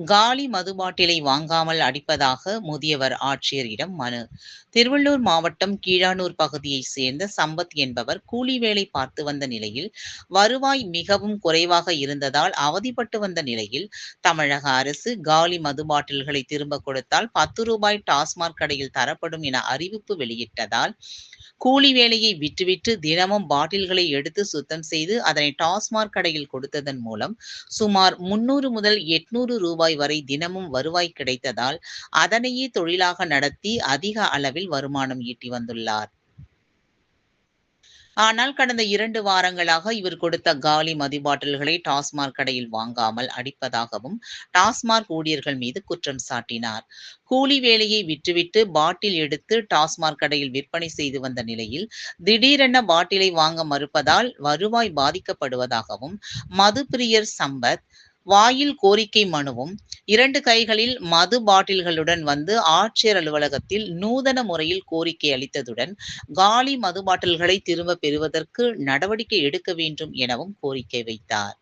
காலி மது பாட்டிலை வாங்காமல் அடிப்பதாக முதியவர் ஆட்சியரிடம் மனு. திருவள்ளூர் மாவட்டம் கீழானூர் பகுதியைச் சேர்ந்த சம்பத் என்பவர் கூலி வேலை பார்த்து வந்த நிலையில் வருவாய் மிகவும் குறைவாக இருந்ததால் அவதிப்பட்டு வந்த நிலையில் தமிழக அரசு காலி மது பாட்டில்களை திரும்ப கொடுத்தால் பத்து ரூபாய் டாஸ்மாக் கடையில் தரப்படும் என அறிவிப்பு வெளியிட்டதால் கூலி வேலையை விட்டுவிட்டு தினமும் பாட்டில்களை எடுத்து சுத்தம் செய்து அதனை டாஸ்மாக் கடையில் கொடுத்ததன் மூலம் சுமார் முன்னூறு முதல் எட்நூறு ரூபாய் ரூபாய் வரை தினமும் வருவாய் கிடைத்ததால் அதனையே தொழிலாக நடத்தி அதிக அளவில் வருமானம் ஈட்டி வந்துள்ளார். ஆனால் கடந்த இரண்டு வாரங்களாக இவர் கொடுத்த காலி மது பாட்டில்களை டாஸ்மாக் கடையில் வாங்காமல் அடிப்பதாகவும் டாஸ்மாக் ஊழியர்கள் மீது குற்றம் சாட்டினார். கூலி வேலையை விற்றுவிட்டு பாட்டில் எடுத்து டாஸ்மாக் கடையில் விற்பனை செய்து வந்த நிலையில் திடீரென பாட்டிலை வாங்க மறுப்பதால் வருவாய் பாதிக்கப்படுவதாகவும் மது பிரியர் சம்பத் வாயில் கோரிக்கை மனுவும் இரண்டு கைகளில் மது பாட்டில்களுடன் வந்து ஆட்சியர் அலுவலகத்தில் நூதன முறையில் கோரிக்கை அளித்ததுடன் காலி மது பாட்டில்களை திரும்ப பெறுவதற்கு நடவடிக்கை எடுக்க வேண்டும் எனவும் கோரிக்கை வைத்தார்.